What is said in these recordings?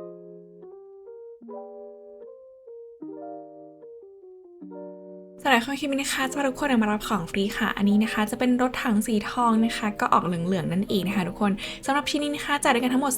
thank you สำหรับข้อคลิปนี้นะคะจะพาทุกคนมารับของฟรีค่ะ อันนี้นะคะ จะเป็นรถถังสีทองนะคะ ก็ออกเหลืองๆนั่นเองนะคะทุกคนสำหรับชิ้นนี้นะคะจัดด้วยกันทั้งหมด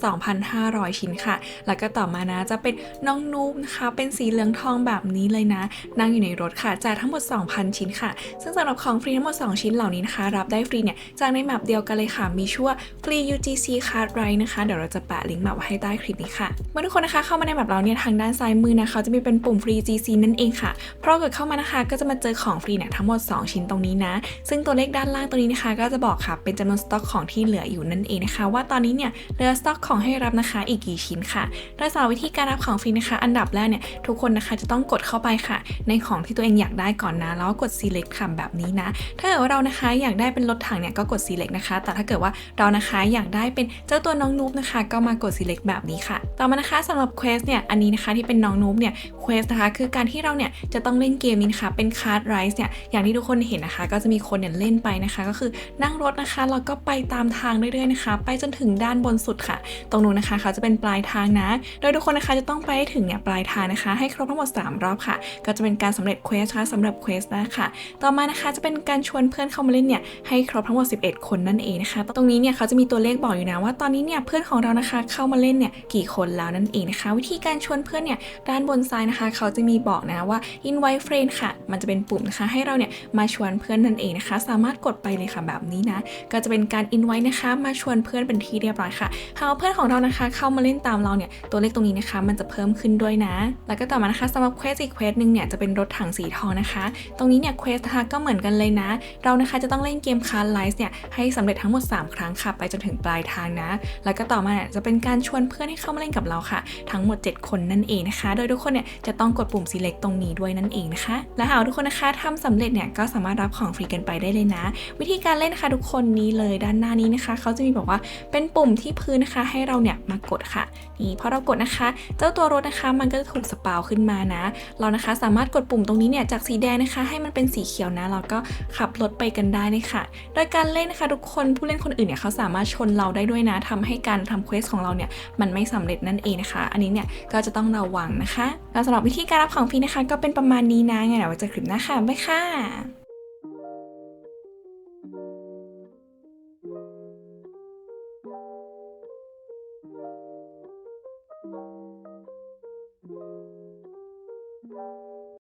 2,500 ชิ้นค่ะ แล้วก็ต่อมานะจะเป็นน้องนูบนะคะ เป็นสีเหลืองทองแบบนี้เลยนะ นั่งอยู่ในรถค่ะจ่ายทั้งหมด 2,000 ชิ้นค่ะ ซึ่งสำหรับของฟรีทั้งหมด 2 ชิ้นเหล่านี้นะคะ รับได้ฟรีเนี่ยจากในแมปเดียวกันเลยค่ะ มีชื่อว่า free UGC card right นะคะ เดี๋ยวเราจะแปะลิงก์แมปไว้ให้ใต้คลิปนี้ค่ะ เมื่อทุกคนนะคะเข้ามาในแมปเราเนี่ยทางด้านซ้ายมือนะคะจะมีเป็นปุ่ม free GC นั่นเองค่ะเพราะเกิดเข้ามานะคะก็จะมาเจอของฟรีเนี่ยทั้งหมด 2 ชิ้นตรงนี้นะ ซึ่งตัวเลขด้านล่างตัวนี้นะคะ ก็จะบอกค่ะเป็นจำนวนสต็อกของที่เหลืออยู่นั่นเองนะคะ ว่าตอนนี้เนี่ยเหลือสต็อกของให้รับนะคะอีกกี่ชิ้นค่ะโดยสำหรับวิธีการรับของฟรีนะคะ อันดับแรกเนี่ยทุกคนนะคะจะต้องกดเข้าไปค่ะ ในของที่ตัวเองอยากได้ก่อนนะ แล้วกด select ค่ะแบบนี้นะ ถ้าเกิดว่าเรานะคะอยากได้เป็นรถถังเนี่ยก็กด select นะคะ แต่ถ้าเกิดว่าเรานะคะอยากได้เป็นเจ้าตัวน้องนูบนะคะ ก็มากด select แบบนี้ค่ะ ต่อมานะคะสำหรับ quest เนี่ยอันนี้นะคะที่เป็นน้องนูบเนี่ย quest นะคะคือการที่เราเนี่ยจะต้องเล่นเกมนี้นะคะเป็น card race เนี่ยอย่างที่ทุกคนเห็นนะคะ ก็จะมีคนเนี่ยเล่นไปนะคะ ก็คือนั่งรถนะคะแล้วก็ไปตามทางเรื่อยๆนะคะ ไปจนถึงด้านบนสุดค่ะ ตรงนู้นนะคะเขาจะเป็นปลายทางนะ โดยทุกคนนะคะจะต้องไปให้ถึงเนี่ยปลายทางนะคะ ให้ครบทั้งหมด 3 รอบค่ะ ก็จะเป็นการสำเร็จเควสนะคะสำหรับเควสนะคะต่อมานะคะจะเป็นการชวนเพื่อนเข้ามาเล่นเนี่ยให้ครบทั้งหมด 11 คนนั่นเองนะคะ ตรงนี้เนี่ยเขาจะมีตัวเลขบอกอยู่นะว่าตอนนี้เนี่ยเพื่อนของเรานะคะเข้ามาเล่นเนี่ยกี่คนแล้วนั่นเองนะคะ วิธีการชวนเพื่อนเนี่ยด้านบนซ้ายนะคะ เขาจะมีบอกนะว่า invite friend ค่ะมันจะเป็นปุ่มนะคะ ให้เราเนี่ยมาชวนเพื่อนนั่นเองนะคะ สามารถกดไปเลยค่ะแบบนี้นะ ก็จะเป็นการ invite นะคะ มาชวนเพื่อนเป็นที่เรียบร้อยค่ะหากว่าเพื่อนของเรานะคะ เข้ามาเล่นตามเราเนี่ย ตัวเลขตรงนี้นะคะ มันจะเพิ่มขึ้นด้วยนะ แล้วก็ต่อมานะคะสำหรับเควสอีกเควสหนึ่งเนี่ยจะเป็นรถถังสีทองนะคะ ตรงนี้เนี่ยเควสนะคะก็เหมือนกันเลยนะ เรานะคะจะต้องเล่นเกมคาร์ไลฟ์เนี่ยให้สำเร็จทั้งหมด 3 ครั้งค่ะ ไปจนถึงปลายทางนะ แล้วก็ต่อมาเนี่ยจะเป็นการชวนเพื่อนให้เข้ามาเล่นกับเราค่ะ ทั้งหมด 7 คนนั่นเองนะคะ โดยทุกคนเนี่ยจะต้องกดปุ่ม select ตรงนี้ด้วยนั่นเองนะคะและหากทุกคนนะคะทำสำเร็จเนี่ยก็สามารถรับของฟรีกันไปได้เลยนะ วิธีการเล่นนะคะทุกคนนี้เลยด้านหน้านี้นะคะ เขาจะมีบอกว่าเป็นปุ่มที่พื้นนะคะให้เราเนี่ยมากดค่ะนี่พอเรากดนะคะ เจ้าตัวรถนะคะ มันก็จะถูกสปาวขึ้นมานะ เรานะคะสามารถกดปุ่มตรงนี้เนี่ยจากสีแดงนะคะ ให้มันเป็นสีเขียวนะเราก็ขับรถไปกันได้เลยค่ะ โดยการเล่นนะคะทุกคนผู้เล่นคนอื่นเนี่ยเขาสามารถชนเราได้ด้วยนะทำให้การทำเควสของเราเนี่ยมันไม่สำเร็จนั่นเองนะคะ อันนี้เนี่ยก็จะต้องระวังนะคะแล้วสำหรับวิธีการรับของฟรีนะคะ ก็เป็นประมาณนี้นะไงเดี๋ยวเจอคลิปหน้าค่ะบ๊ายค่ะ